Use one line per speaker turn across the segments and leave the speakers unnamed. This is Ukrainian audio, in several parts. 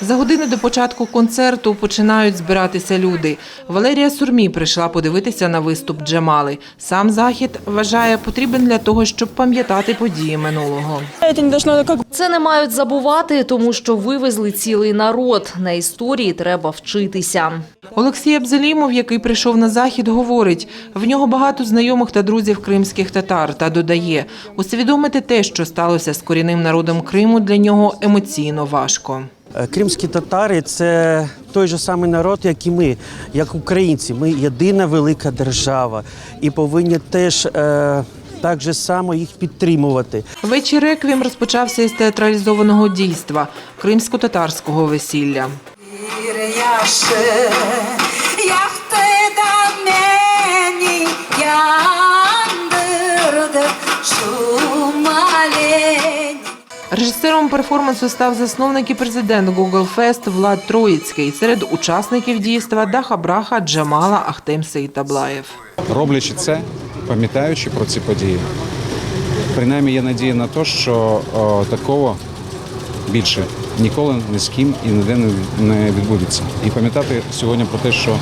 За годину до початку концерту починають збиратися люди. Валерія Сурмі прийшла подивитися на виступ Джамали. Сам захід вважає потрібен для того, щоб пам'ятати події минулого.
Це не мають забувати, тому що вивезли цілий народ. На історії треба вчитися.
Олексій Абзалімов, який прийшов на захід, говорить, в нього багато знайомих та друзів кримських татар та додає, усвідомити те, що сталося з корінним народом Криму, для нього емоційно важко.
Е, Кримські татари це той же самий народ, як і ми, як українці. Ми єдина велика держава і повинні теж е, так же само їх підтримувати.
Вечір реквієм розпочався із театралізованого дійства кримсько-татарського весілля.
Bir
Режисером перформансу став засновник і президент Google Fest Влад Троїцький. Серед учасників дійства Даха Браха, Джамала, Ахтем Сейтаблаєв.
роблячи це, пам'ятаючи про ці події. Принаймні є надія на те, що о, такого більше ніколи ні з ким і ніде не- відбудеться. І пам'ятати сьогодні про те, що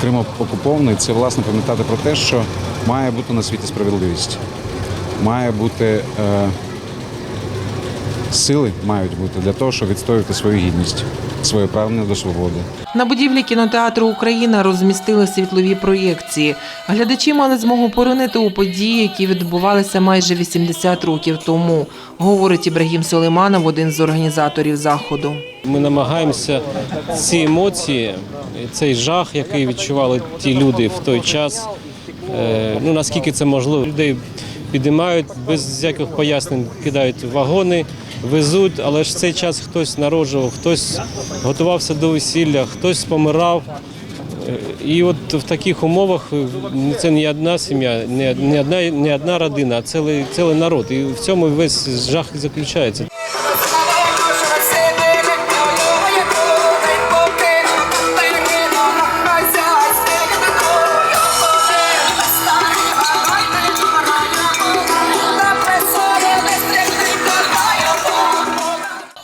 Крим окупований, це власне пам'ятати про те, що має бути на світі справедливість, має бути е, сили мають бути для того, щоб відстоювати свою гідність, своє прагнення до свободи.
На будівлі кінотеатру Україна розмістили світлові проєкції. Глядачі мали змогу поринити у події, які відбувалися майже 80 років тому, говорить Ібрагім Сулейманов, один з організаторів заходу.
Ми намагаємося ці емоції, цей жах, який відчували ті люди в той час. е, Ну наскільки це можливо, людей підіймають без всяких пояснень, кидають вагони, везуть, але ж в цей час хтось народжував, хтось готувався до весілля, хтось помирав. Е, І от в таких умовах е, це не одна сім'я, не одна, не одна родина, а цілий, цілий народ. І в цьому весь жах заключається.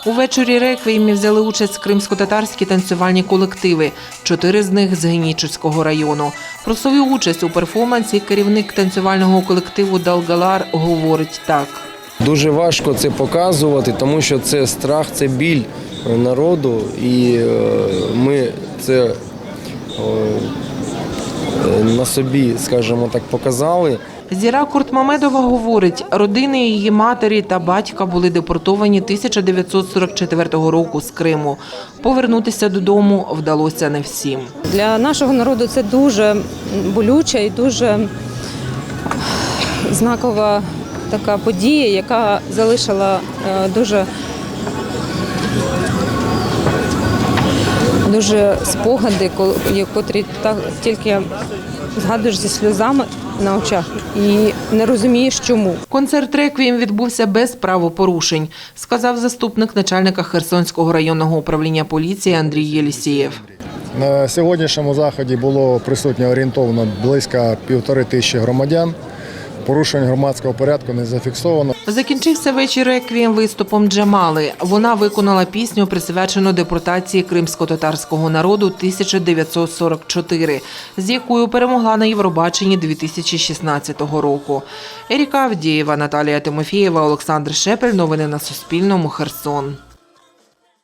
Увечері реквіємі взяли участь кримсько-татарські танцювальні колективи, чотири з них з Генічуського району. Про свою участь у перформансі керівник танцювального колективу Далгалар говорить так.
Дуже важко це показувати, тому що це страх, це біль народу, і е, ми це е, на собі, скажімо так, показали.
Зіра Куртмамедова говорить, родини її матері та батька були депортовані 1944 року з Криму. Повернутися додому вдалося не всім.
для нашого народу це дуже болюча і дуже знакова така подія, яка залишила е, дуже дуже спогади, котрі так тільки згадуєш зі сльозами на очах і не розумієш, чому.
Концерт реквієм відбувся без правопорушень, сказав заступник начальника Херсонського районного управління поліції Андрій Єлісєєв.
На сьогоднішньому заході було присутньо орієнтовно близько півтори тисячі громадян. Порушень громадського порядку не зафіксовано.
Закінчився вечір реквієм виступом Джамали. Вона виконала пісню, присвячену депортації кримсько-татарського народу 1944, з якою перемогла на Євробаченні 2016 року. Еріка Авдієва, Наталія Тимофієва, Олександр Шепель. Новини на Суспільному. Херсон.